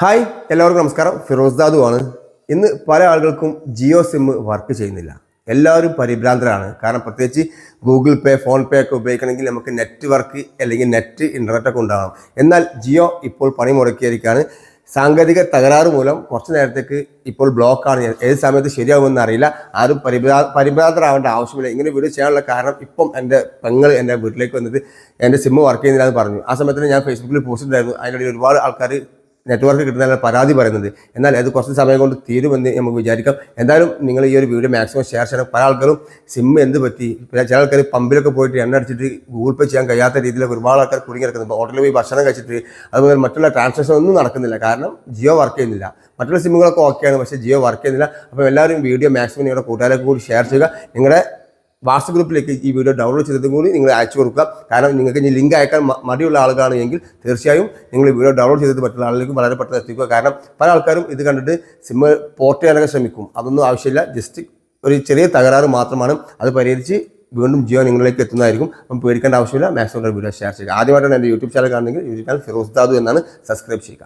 Hi എല്ലാവർക്കും നമസ്കാരം. ഫിറോസ് ദാദു ആണ് ഇന്ന് പല ആളുകൾക്കും ജിയോ സിം വർക്ക് ചെയ്യുന്നില്ല. എല്ലാവരും പരിഭ്രാന്തരാണ്. കാരണം പ്രത്യേകിച്ച് ഗൂഗിൾ പേ ഫോൺ പേ ഒക്കെ ഉപയോഗിക്കണമെങ്കിൽ നമുക്ക് നെറ്റ്വർക്ക് അല്ലെങ്കിൽ നെറ്റ് ഇന്റർനെറ്റ് ഒക്കെ ഉണ്ടാകണം എന്നാൽ ജിയോ ഇപ്പോൾ പണി മുടക്കിയിരിക്കുകയാണ്. സാങ്കേതിക തകരാറ് മൂലം കുറച്ച് നേരത്തേക്ക് ഇപ്പോൾ ബ്ലോക്കാണ് ഏത് സമയത്ത് ശരിയാകുമെന്ന് അറിയില്ല. ആരും പരിഭ്രാ പരിഭ്രാന്തരാവേണ്ട ആവശ്യമില്ല. ഇങ്ങനെ വീഡിയോ ചെയ്യാനുള്ള കാരണം ഇപ്പം എന്റെ പെങ്ങൾ എന്റെ വീട്ടിലേക്ക് വന്നിട്ട് എന്റെ സിമ്മ് വർക്ക് ചെയ്യുന്നില്ല എന്ന് പറഞ്ഞു. ആ സമയത്ത് ഞാൻ ഫേസ്ബുക്കിൽ പോസ്റ്റ് ഉണ്ടായിരുന്നു അതിനിടയിൽ ഒരുപാട് ആൾക്കാർ നെറ്റ്വർക്ക് കിട്ടുന്ന പരാതി പറയുന്നത്. എന്നാൽ അത് കുറച്ച് സമയം കൊണ്ട് തീരുമെന്ന് നമുക്ക് വിചാരിക്കാം. എന്തായാലും നിങ്ങൾ ഈ ഒരു വീഡിയോ മാക്സിമം ഷെയർ ചെയ്യണം. പല ആൾക്കാരും സിം എന്ത് പറ്റി? പിന്നെ ചില ആൾക്കാർ പമ്പിലൊക്കെ പോയിട്ട് എണ്ണ അടിച്ചിട്ട് ഗൂഗിൾ പേ ചെയ്യാൻ കഴിയാത്ത രീതിയിലൊക്കെ ഒരുപാട് ആൾക്കാർ കുടുങ്ങി കിടക്കുന്നത് ഹോട്ടലിൽ പോയി ഭക്ഷണം കഴിച്ചിട്ട് അതുപോലെ മറ്റുള്ള ട്രാൻസാക്ഷൻ ഒന്നും നടക്കുന്നില്ല. കാരണം ജിയോ വർക്ക് ചെയ്യുന്നില്ല. മറ്റുള്ള സിമ്മുകളൊക്കെ ഓക്കെയാണ് പക്ഷേ ജിയോ വർക്ക് ചെയ്യുന്നില്ല. അപ്പോൾ എല്ലാവരും വീഡിയോ മാക്സിമം നിങ്ങളുടെ കൂട്ടുകാരൊക്കെ കൂടി ഷെയർ ചെയ്യുക. നിങ്ങളുടെ വാട്സപ്പ് ഗ്രൂപ്പിലേക്ക് ഈ വീഡിയോ ഡൗൺലോഡ് ചെയ്തതും കൂടി നിങ്ങൾ അയച്ചു കൊടുക്കുക. കാരണം നിങ്ങൾക്ക് ഇനി ലിങ്ക് അയക്കാൻ മടിയുള്ള ആളുകളാണ് എങ്കിൽ തീർച്ചയായും നിങ്ങൾ ഈ വീഡിയോ ഡൗൺലോഡ് ചെയ്തത് പറ്റുന്ന ആളുകൾക്ക് വളരെ പെട്ടെന്ന് എത്തിക്കുക. കാരണം പല ആൾക്കാരും ഇത് കണ്ടിട്ട് സിമ്മ് പോർട്ട് ചെയ്യാനൊക്കെ ശ്രമിക്കും. അതൊന്നും ആവശ്യമില്ല. ജസ്റ്റ് ഒരു ചെറിയ തകരാറ് മാത്രമാണ്. അത് പരിഹരിച്ച് വീണ്ടും ജിയോ നിങ്ങളിലേക്ക് എത്തുന്നതായിരിക്കും. അപ്പം പേടിക്കേണ്ട ആവശ്യമില്ല. മാക്സിമം വീഡിയോ ഷെയർ ചെയ്യുക. ആദ്യമായിട്ടാണ് എന്റെ യൂട്യൂബ് ചാനൽ കാണുന്നെങ്കിൽ യൂട്യൂബ് ചാനൽ ഫിറോസ് ദാദു എന്നാണ്. സബ്സ്ക്രൈബ് ചെയ്യുക.